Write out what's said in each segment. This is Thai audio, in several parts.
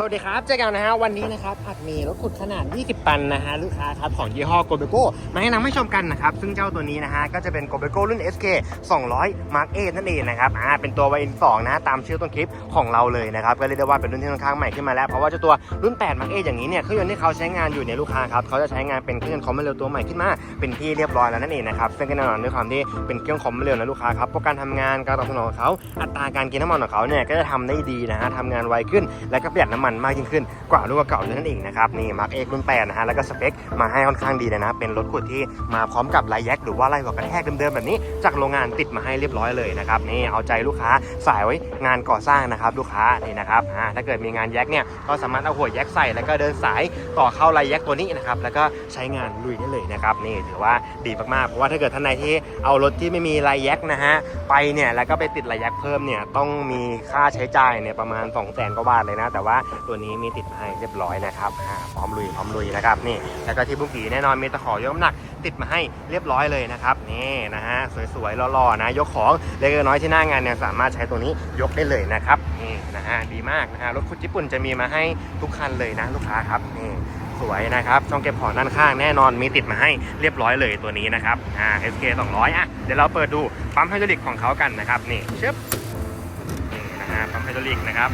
สวัสดีครับ เจอกันนะฮะ วันนี้นะครับอัดมีรถขุดขนาด 20ตันนะฮะ ลูกค้าครับของยี่ห้อโกเบโก้มาให้นำให้ชมกันนะครับ ซึ่งเจ้าตัวนี้นะฮะ ก็จะเป็นโกเบโก้รุ่น SK 200 Mark 8นั่นเองนะครับ อ่า เป็นตัว y n 2นะฮะ ตามชื่อต้นคลิปของเราเลยนะครับ ก็เรียกได้ว่าเป็นรุ่นที่ค่อนข้างใหม่ขึ้นมาแล้ว เพราะว่าเจ้าตัวรุ่น 8 Mark 8อย่างนี้เนี่ย เครื่องยนต์ที่เขาใช้งานอยู่เนี่ยลูกค้าครับเขาจะใช้งานเป็นเครื่องยนต์คอมเร็วตัวใหม่ขึ้นมา เป็นที่เรียบร้อยแล้วนั่นเองนะครับ ซึ่งก็แน่นอนด้วยความที่เป็นเครื่องคอมเร็วนะลูกค้าครับพวกการทำงานการตอบสนองของเขาอัตราการกินน้ำมันของเขาเนี่ยก็จะทำได้ดีนะฮะทำงานไวขึ้นและก็ประหยัดน้ำมันมากยิ่งขึ้นกว่ารุ่นเก่าๆเลยนั่นเองนะครับนี่มาร์กเอกรุ่น8นะฮะแล้วก็สเปคมาให้ค่อนข้างดีเลยนะเป็นรถขุดที่มาพร้อมกับไลแยกหรือว่าไล่หัวกระแทกเดิมๆแบบนี้ จากโรงงานติดมาให้เรียบร้อยเลยนะครับนี่เอาใจลูกค้าสายไว้งานก่อสร้างนะครับลูกค้านี่นะครับอ่าถ้าเกิดมีงานแยกเนี่ยก็สามารถเอาหัวแยกใส่แล้วก็เดินสายต่อเข้าไลแยกตัวนี้นะครับแล้วก็ใช้งานลุยได้เลยนะครับนี่ถือว่าดีมากๆเพราะว่าถ้าเกิดท่านใดที่เอารถที่ไม่มีไลแยกนะฮะไปเนี่ยแล้วก็ไปติดไลแยกเพิ่มเนี่ยต้องมีค่าใช้จ่ายเนี่ยประมาณ 2 0 0 0 0 0กว่าบาทเลยนะ แต่ว่าตัวนี้มีติดมาให้เรียบร้อยนะครับพร้อมลุยพร้อมลุยนะครับนี่แล้วก็ที่บุ้งผีแน่นอนมีตะขอยกน้ำหนัก ติดมาให้เรียบร้อยเลยนะครับนี่นะฮะสวยๆหล่อๆนะยกของเล็กน้อยที่หน้างานเนี่ยสามารถใช้ตัวนี้ยกได้เลยนะครับนี่นะฮะดีมากนะฮะรถคุดญี่ปุ่นจะมีมาให้ทุกคันเลยนะลูกค้าครับนี่สวยนะครับช่องเก็บของด้านข้างแน่นอนมีติดมาให้เรียบร้อยเลยตัวนี้นะครับอ่า SK 200อะเดี๋ยวเราเปิดดูปั๊มไฮดรอลิกของเขากันนะครับนี่ชึบนี่นะฮะปั๊มไฮดรอลิกนะครับ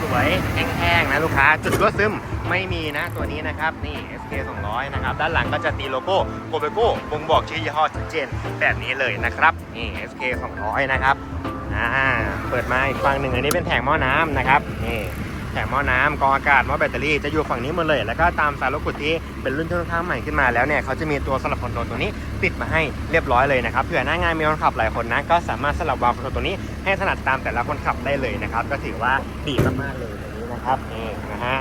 ส วยๆแห้งๆนะลูกค้า จุดรั่วซึมไม่มีนะตัวนี้นะครับนี่ SK 200นะครับด้านหลังก็จะตีโลโก้โกเบโก้บ่งบอกชื่อยี่ห้อชัดเจนแบบนี้เลยนะครับนี่ SK 200นะครับอ่าเปิดมาอีกฝั่งหนึ่งอันนี้เป็นแผงหม้อน้ำนะครับนี่แผงหม้อน้ำกองอากาศหม้อแบตเตอรี่จะอยู่ฝั่งนี้หมดเลย แล้วก็ตามสารถขุดที่เป็นรุ่นที่ค่อนข้างใหม่ขึ้นมาแล้วเนี่ยเขาจะมีตัวสลับคอนโทรลตัวนี้ติดมาให้เรียบร้อยเลยนะครับเผื่อหน้างานมีคนขับหลายคนนะก็สามารถสลับวาล์วคอนโทรลตัวนี้ ให้ถนัดตามแต่ละคนขับได้เลยนะครับ ก็ถือว่าดีมากๆเลยตัวนี้นะครับนี่นะฮะ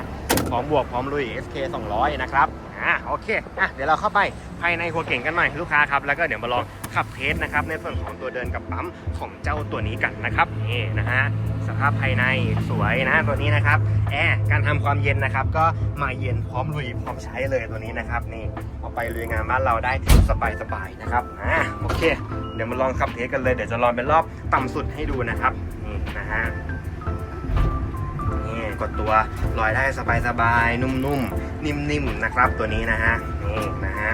พร้อมบวกพร้อมลุย SK 200 นะครับ อะโอเคอะเดี๋ยวเราเข้าไปภายในหัวเก่งกันหน่อยลูกค้าครับแล้วก็เดี๋ยวมาลองขับเทสนะครับในส่วนของตัวเดินกับปั๊มของเจ้าตัวนี้กันนะครับนี่นะฮะสภาพภายในสวยนะตัวนี้นะครับแอร์การทำความเย็นนะครับ ก็มาเย็นพร้อมลุยพร้อมใช้เลยตัวนี้นะครับนี่เอาไปลุยงานบ้านเราได้สบายๆนะครับอะโอเค เดี๋ยวมาลองขับเทสกันเลยเดี๋ยวจะลองเป็นรอบต่ำสุดให้ดูนะครับนี่นะฮะนี่กดตัวลอยได้สบายๆนุ่มๆ นิ่มๆนะครับตัวนี้นะฮะนี่นะฮะ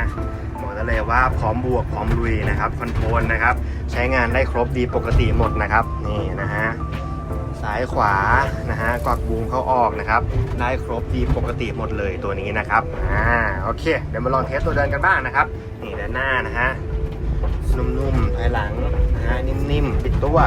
บอกได้เลยว่าพร้อมบวกพร้อมลุยนะครับคอนโทรลนะครับใช้งานได้ครบดีปกติหมดนะครับนี่นะฮะซ้ายขวานะฮะกวักบูมเข้าออกนะครับ ได้ครบดีปกติหมดเลยตัวนี้นะครับอ่าโอเค เดี๋ยวมาลองเทสตัวเดินกันบ้างนะครับ นี่ด้านหน้านะฮะนุ่มๆภายหลังนะฮะนิ่มๆบิดตัว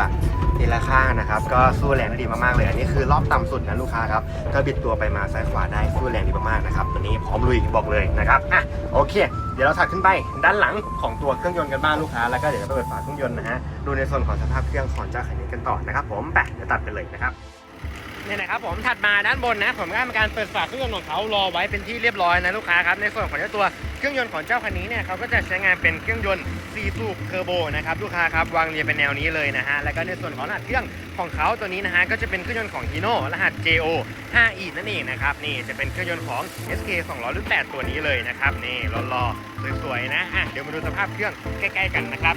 ทีละข้างนะครับ ก็สู้แรงได้ดีมากๆเลย อันนี้คือรอบต่ำสุดนะลูกค้าครับ ก็บิดตัวไปมาซ้ายขวาได้สู้แรงดีมากๆนะครับตัวนี้พร้อมลุยบอกเลยนะครับอะโอเค เดี๋ยวเราถัดขึ้นไปด้านหลังของตัวเครื่องยนต์กันบ้างลูกค้า แล้วก็เดี๋ยวเราไปเปิดฝาเครื่องยนต์นะฮะ ดูในส่วนของสภาพเครื่องของเจ้าคันนี้กันต่อนะครับผมไปเดี๋ยวตัดไปเลยนะครับ เนี่ยนะครับผมถัดมาด้านบนนะผมก็ทำการเปิดฝาเครื่องยนต์ของเขารอไว้เป็นที่เรียบร้อยนะลูกค้าครับในส่วนของเจ้าตัวเครื่องยนต์ของเจ้าคันนี้เนี่ยเขาก็จะใช้งานเป็นเครื่องยนต์ซีซูบเทอร์โบนะครับลูกค้าครับวางเรียงเป็นแนวนี้เลยนะฮะแล้วก็ในส่วนของรหัสเครื่องของเขาตัวนี้นะฮะก็จะเป็นเครื่องยนต์ของ Hino รหัส JO 5E นั่นเองนะครับนี่จะเป็นเครื่องยนต์ของ SK 200รุ่น8ตัวนี้เลยนะครับนี่รอๆสวยๆนะอะเดี๋ยวมาดูสภาพเครื่องใกล้ ๆ กันนะครับ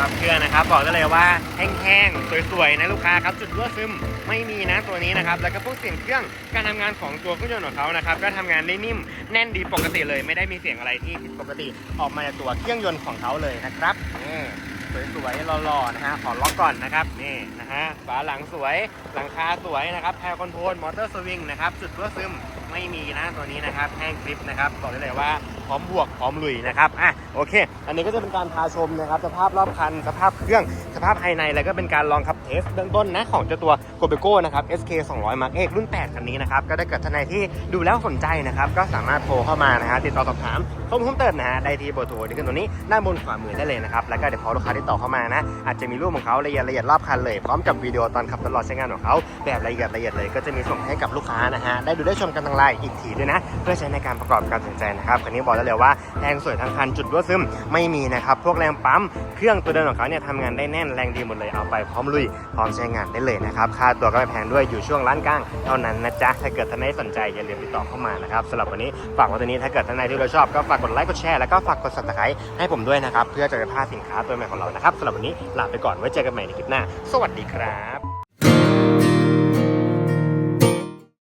รับเครื่องนะครับ บอกได้เลยว่าแห้งๆ สวยๆ นะลูกค้าครับ จุดรั่วซึมไม่มีนะตัวนี้นะครับ แล้วก็พวกเสียงเครื่องการทำงานของตัวเครื่องยนต์ของเขานะครับ ก็ทำงานได้นิ่มแน่นดีปกติเลย ไม่ได้มีเสียงอะไรที่ผิดปกติออกมาจากตัวเครื่องยนต์ของเขาเลยนะครับนี่สวยๆหล่อๆนะฮะขอล็อกก่อนนะครับนี่นะฮะฝาหลังสวยหลังคาสวยนะครับแพรคอนโทรลมอเตอร์สวิงนะครับจุดรั่วซึม ไม่มีนะตัวนี้นะครับแห้งกริปนะครับบอกได้เลยว่าพร้อมบวกพร้อมลุยนะครับอะโอเค อันนี้ก็จะเป็นการพาชมนะครับสภาพรอบคัน สภาพเครื่องสภาพภายในแล้วก็เป็นการลองขับเทสเบื้องต้นนะของเจ้าตัวโกเบโก้นะครับ SK 200 Mark X รุ่น 8 คันนี้นะครับก็ได้เกิดท่านใดที่ดูแล้วสนใจนะครับก็สามารถโทรเข้ามานะฮะติดต่อสอบถามข้อมูลเพิ่มเติมนะฮะได้ที่เบอร์โทรที่ขึ้นตัวนี้ด้านบนขวามือได้เลยนะครับแล้วก็เดี๋ยวพอลูกค้าติดต่อเข้ามานะอาจจะมีรูปของเขาละเอียดละเอียดรอบคันเลยพร้อมกับวิดีโอตอนขับตลอดใช้งานของเขา แบบละเอียดละเอียดเลยก็จะมีส่งให้กับลูกค้านะฮะได้ดูได้ชมกันทางไลน์อีกทีด้วยนะ เพื่อใช้ในการประกอบการตัดสินใจนะครับคันนี้บอกได้เลยว่าแรงสวยทั้งคันจุดรั่วซึมไม่มีนะครับพวกแรงปั๊มเครื่องตัวเดินของเขาเนี่ยทำงานได้แน่นแรงดีหมดเลยเอาไปพร้อมลุยพร้อมใช้งานได้เลยนะครับค่าตัวก็ไม่แพงด้วยอยู่ช่วงร้านกลางเท่านั้นนะจ๊ะถ้าเกิดท่านใดสนใจอย่าลืมติดต่อเข้ามานะครับสำหรับวันนี้ฝากไว้ตัวนี้ถ้าเกิดท่านใดที่เราชอบก็ฝากกดไลค์กดแชร์แล้วก็ฝากกด subscribe ให้ผมด้วยนะครับเพื่อจะไม่พลาดสินค้าตัวใหม่ของเรานะครับสำหรับวันนี้ลาไปก่อนไว้เจอกันใหม่ในคลิปหน้า สวัสดีครับ